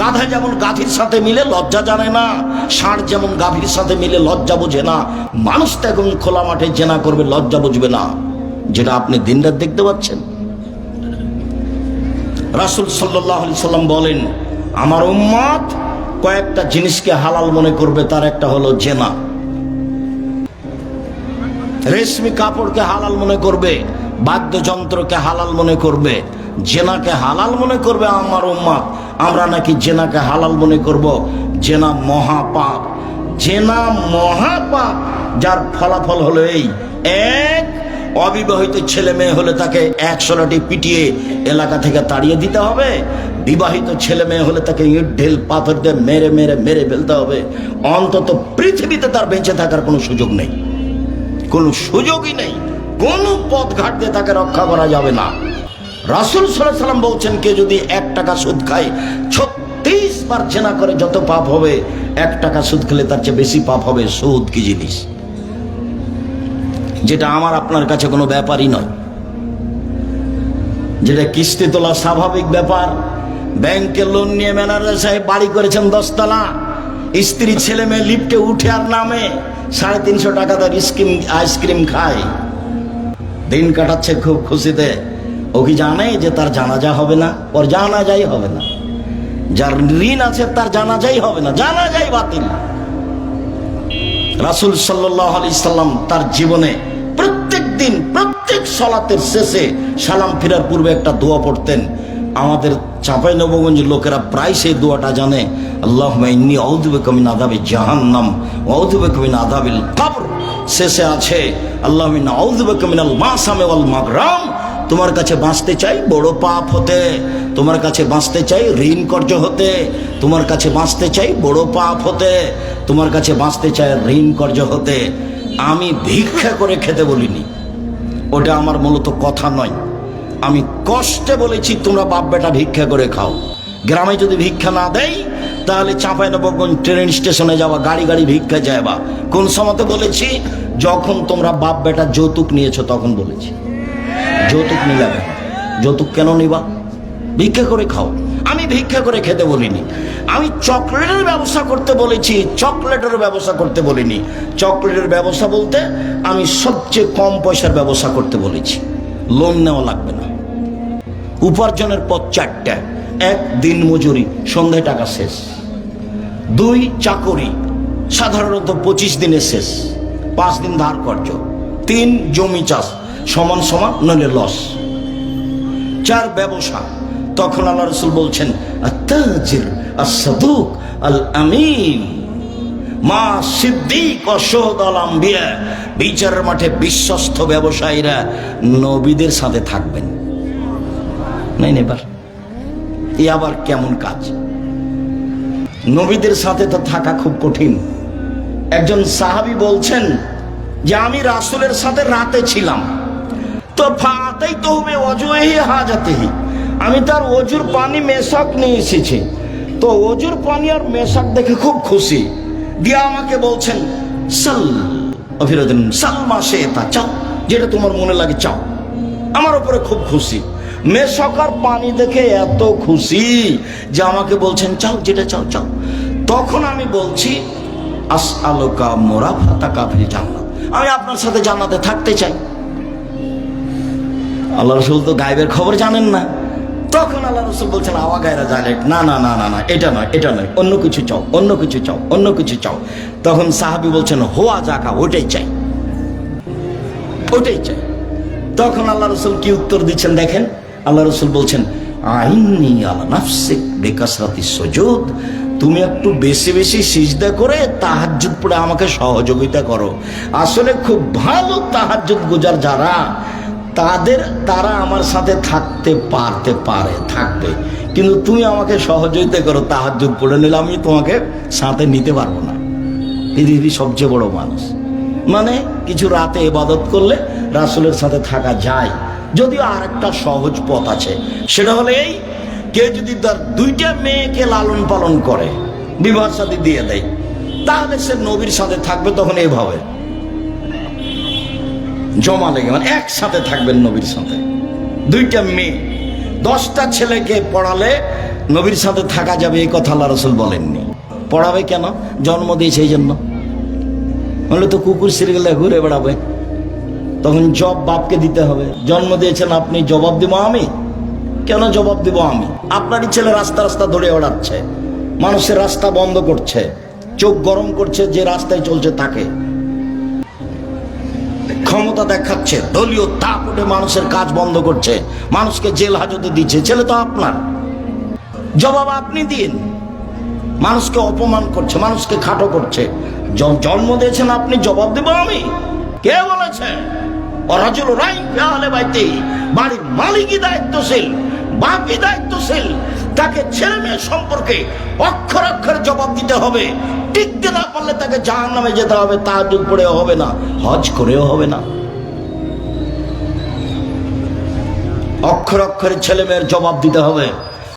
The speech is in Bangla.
গাধা যেমন গাধির সাথে মিলে লজ্জা জানে না, ষাঁড় যেমন গাভীর সাথে মিলে লজ্জা না। এখন খোলা মাঠে জেনা করবে, লজ্জা বুঝবে না, যেটা আপনি দিনরাত দেখতে পাচ্ছেন। বলেন, আমার উম্মত কয়েকটা জিনিসকে হালাল মনে করবে, তার একটা হলো জেনা। রেশমি কাপড়কে হালাল মনে করবে, বাদ্যযন্ত্রকে হালাল মনে করবে জেনাকে হালাল মনে করবে আমার উম্মাদ। আমরা নাকি জেনাকে হালাল মনে করব? জেনা মহাপাপ। জেনা মহাপাপ, যার ফলাফল হলো এই। এক, অবিবাহিত ছেলে মেয়ে হলে তাকে একশো লাঠি পিটিয়ে এলাকা থেকে তাড়িয়ে দিতে হবে। বিবাহিত ছেলে মেয়ে হলে তাকে ইট, ঢেল, পাথর দিয়ে মেরে মেরে মেরে ফেলতে হবে। অন্তত পৃথিবীতে তার বেঁচে থাকার কোনো সুযোগ নেই। কোনো সুযোগই নেই। কোনো পথ ঘাট দিয়ে তাকে রক্ষা করা যাবে না। রাসুল সাল্লাম বলছেন, কে যদি এক টাকা সুদ খায়, ছত্রিশ বার জেনা করে যত পাপ হবে, এক টাকা সুদ খেলে তার চেয়ে বেশি পাপ হবে সুদ কি জিনিস? যেটা আমার আপনার কাছে কোনো ব্যাপারই নয়। যেটা কিস্তি তোলা স্বাভাবিক ব্যাপার। ব্যাংকে লোন নিয়ে ম্যানেজার সাহেব বাড়ি করেছেন দশতলা। স্ত্রী, ছেলে মেয়ে লিফটে উঠে আর নামে সাড়ে তিনশো টাকা তার আইসক্রিম খায়। দিন কাটাচ্ছে খুব খুশিতে। ও কি জানে যে তার জানাজা হবে না, ওর জানাজাই হবে না। যার ঋণ আছে তার জানাজাই হবে না, জানাজাই বাতিল। রাসুল সাল্লাহ আলি সাল্লাম তার জীবনে প্রত্যেক দিন, প্রত্যেক সলাতের শেষে সালাম ফেরার পূর্বে একটা দোয়া পড়তেন। আমাদের চাঁপাই নবগঞ্জ লোকেরা প্রায় সেই দোয়াটা জানে আল্লাহ ইন্নি ঔদুবে কমিন আদাবে জাহান্নাম ঔদুবে কমিন আদাবিল কবর। শেষে আছে আল্লাহ ঔদুবে কমিনাল মাসামে ওয়াল মাগরাম। তোমার কাছে বাঁচতে চাই, বড় পাপ হতে। তোমার কাছে বাঁচতে চাই, ঋণ কর্য হতে। তোমার কাছে বাঁচতে চাই, বড় পাপ হতে। তোমার কাছে বাঁচতে চাই, ঋণ কর্য হতে। আমি ভিক্ষা করে খেতে বলিনি। ওটা আমার মূলত কথা নয়। আমি কষ্টে বলেছি, তোমরা বাপ বেটা ভিক্ষা করে খাও। গ্রামে যদি ভিক্ষা না দেয় তাহলে চাঁপাইনবাবগঞ্জ ট্রেন স্টেশনে যাওয়া, গাড়ি গাড়ি ভিক্ষা যাবা কোন সময়তে বলেছি, যখন তোমরা বাপ বেটা যৌতুক নিয়েছো, তখন বলেছি। যৌতুক নিলে কেন? যৌতুক কেন নিবা? ভিক্ষা করে খাও। আমি ভিক্ষা করে খেতে বলিনি। আমি চকলেটের ব্যবসা করতে বলেছি, চকলেটের ব্যবসা করতে বলিনি। চকলেটের ব্যবসা বলতে আমি সবচেয়ে কম পয়সার ব্যবসা করতে বলেছি। লোন নেওয়া লাগবে না। উপার্জনের পথ চারটা। এক, দিন মজুরি, সন্ধ্যায় টাকা শেষ। দুই, চাকরি, সাধারণত পঁচিশ দিনের শেষ। পাঁচ দিন ধার কর্য তিন, জমি চাষ। সমান সমান নইলে লস চার ব্যবসা, তখন আল্লাহ রসুল বলছেন আসাদুক আল আমিন মা সিদ্দিক অসহদ আল আম্বিয়া, বিচারের মাঠে বিশ্বস্ত ব্যবসায়ীরা নবীদের সাথে থাকবেন। নাই এবার। এ আবার কেমন কাজ? নবীদের সাথে তো থাকা খুব কঠিন। একজন সাহাবি বলছেন যে, আমি রাসুলের সাথে রাতে ছিলাম। তো ফাতেই অজুহি হাজাতেহি আমি তার অজুর পানি মেশাক নিয়ে এসেছি। তো অজুর পানি আর মেশাক দেখে খুব খুশি। দিয়ে আমাকে বলছেন সাল অভিরোধন সাল মাসে তা চাও, যেটা তোমার মনে লাগে চাও। আমার উপরে খুব খুশি। মেশকার পানি দেখে এত খুশি যে আমাকে বলছেন, চাও, যেটা চাও চাও। তখন আমি বলছি, আস আলোকা মোরা ফাতা কাফিল জান্নাত। আমি আপনার সাথে জান্নাতে থাকতে চাই। আল্লাহ রসুল তো গায়েবের খবর জানেন না। তখন আল্লাহ রসুল বলছেন, আওয়া গায়েরা জানে না না না না না, এটা নয় এটা নয়, অন্য কিছু চাও, অন্য কিছু চাও, অন্য কিছু চাও। তখন সাহাবি বলছেন, হোয়া জাকা ওটাই চাই ওটাই চাই। তখন আল্লাহ রসুল কি উত্তর দিচ্ছেন দেখেন? আল্লাহ রসুল বলছেন আইনি আলা নাফসিক বেকাসরাতি সজুদ। তুমি একটু বেশি বেশি সিজদা করে তাহাজ্জুদ পড়ে আমাকে সহযোগিতা করো। আসলে খুব ভালো তাহাজ্জুদ গুজার যারা তাদের, তারা আমার সাথে থাকতে পারতে পারে, থাকবে। কিন্তু তুমি আমাকে সহযোগিতা করো, তাহাজ্জুদ পড়ে নিলে আমি তোমাকে সাথে নিতে পারব না। পৃথিবীর সবচেয়ে বড় মানুষ। মানে কিছু রাতে ইবাদত করলে রাসুলের সাথে থাকা যায়। যদিও আর একটা সহজ পথ আছে। সেটা হলে এই, কেউ যদি তার দুইটা মেয়েকে লালন পালন করে, বিবাহ সাথে দিয়ে দেয়, তাহলে সে নবীর সাথে থাকবে তখন এইভাবে জমা লেগে মানে একসাথে থাকবেন নবীর সাথে। দুইটা মেয়ে, দশটা ছেলেকে পড়ালে নবীর সাথে থাকা যাবে, এই কথা আল্লাহ রসুল বলেননি। পড়াবে কেন? জন্ম দিয়েছে এই জন্য। বলে তো কুকুর সিরিগেলে ঘুরে বেড়াবে। তখন জব বাপকে দিতে হবে। জন্ম দিয়েছেন আপনি, জবাব দিব আমি? কেন জবাব দিব আমি? আপনারই ছেলে রাস্তা রাস্তা ধরে ওড়াচ্ছে। মানুষের রাস্তা বন্ধ করছে। চোখ গরম করছে, যে রাস্তায় চলছে তাকে। ক্ষমতা দেখাচ্ছে, দলীয় উঠে মানুষের কাজ বন্ধ করছে, মানুষকে জেল হাজতে দিচ্ছে, ছেলে তো আপনার। জবাব আপনি দিন। মানুষকে অপমান করছে, মানুষকে খাটো করছে। জন্ম দিয়েছেন আপনি, জবাব দেব আমি। কে বলেছে? অরাজুল রাইন ফেয়ালে বাইতে। বাড়ির মালিকই দায়িত্বশীল, বাপই দায়িত্বশীল। তাকে ছেলে মেয়ে সম্পর্কে অক্ষর অক্ষর জবাব দিতে হবে। টিকতে না পারলে তাকে জাহান নামে যেতে হবে তাহাজুদ পড়েও হবে না, হজ করেও হবে না। অক্ষর অক্ষরে ছেলে মেয়ের জবাব দিতে হবে।